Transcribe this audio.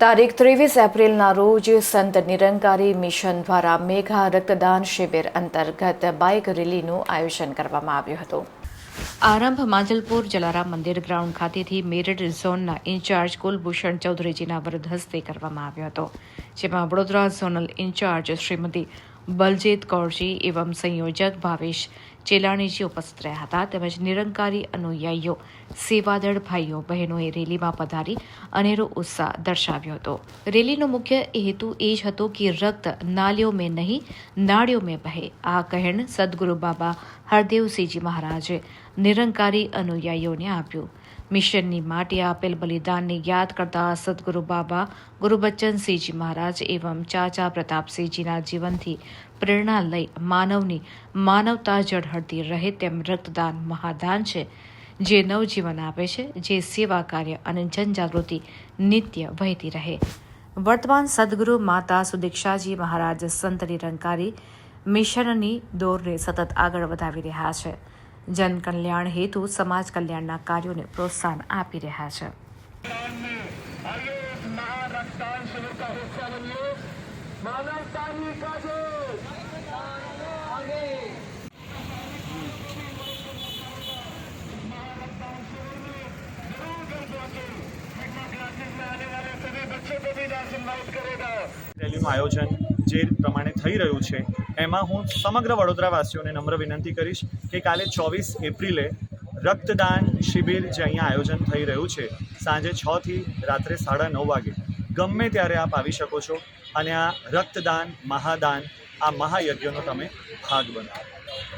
તારીખ ત્રેવીસ એપ્રિલના રોજ સંત નિરંકારી મિશન દ્વારા મેઘા રક્તદાન શિબિર અંતર્ગત બાઇક રેલીનું આયોજન કરવામાં આવ્યું હતું. આરંભ માંજલપુર જલારામ મંદિર ગ્રાઉન્ડ ખાતેથી મેરઠ ઝોનના ઇન્ચાર્જ કુલભૂષણ ચૌધરીજીના વરદ હસ્તે કરવામાં આવ્યો હતો, જેમાં વડોદરા ઝોનલ ઇન્ચાર્જ શ્રીમતી બલજીત કૌરજી એવં સંયોજક ભાવેશ ચેલાણીજી ઉપસ્થિત રહ્યા હતા. તેમજ નિરંકારી અનુયાયીઓ, સેવાદળ ભાઈઓ, બહેનોએ રેલીમાં પધારી અનેરો ઉત્સાહ દર્શાવ્યો હતો. રેલીનો મુખ્ય હેતુ એ જ હતો કે રક્ત નાલીઓ મેં નહીં, નાળીઓ મેં બહે. આ કહેણ સદગુરુ બાબા હરદેવસિંહજી મહારાજે નિરંકારી અનુયાયીઓને આપ્યું. મિશનની માટે આપેલ બલિદાનને યાદ કરતા સદગુરુ બાબા ગુરુબચ્ચનસિંહજી મહારાજ એવં ચાચા પ્રતાપસિંહજીના જીવનથી પ્રેરણા લઈ માનવની માનવતા જળહળતી રહે તેમ રક્તદાન મહાદાન છે, જે નવજીવન આપે છે, જે સેવા કાર્ય અને જનજાગૃતિ નિત્ય વહેતી રહે. વર્તમાન સદગુરુ માતા સુદીક્ષાજી મહારાજ સંત નિરંકારી મિશનની દોરને સતત આગળ વધાવી રહ્યા છે. જનકલ્યાણ હેતુ સમાજ કલ્યાણના કાર્યોને પ્રોત્સાહન આપી રહ્યા છે. માનવતાની રેલીનું આયોજન જે પ્રમાણે થઈ રહ્યું છે. એમાં હું સમગ્ર વડોદરાવાસીઓને નમ્ર વિનંતી કરીશ કે કાલે ચોવીસ એપ્રિલે રક્તદાન શિબિર જે અહીંયા આયોજન થઈ રહ્યું છે, સાંજે છથી રાત્રે સાડા નવ વાગે. ગમે ત્યારે આપ આવી શકો છો અને આ રક્તદાન, મહાદાન, આ મહાયજ્ઞનો તમે ભાગ બનો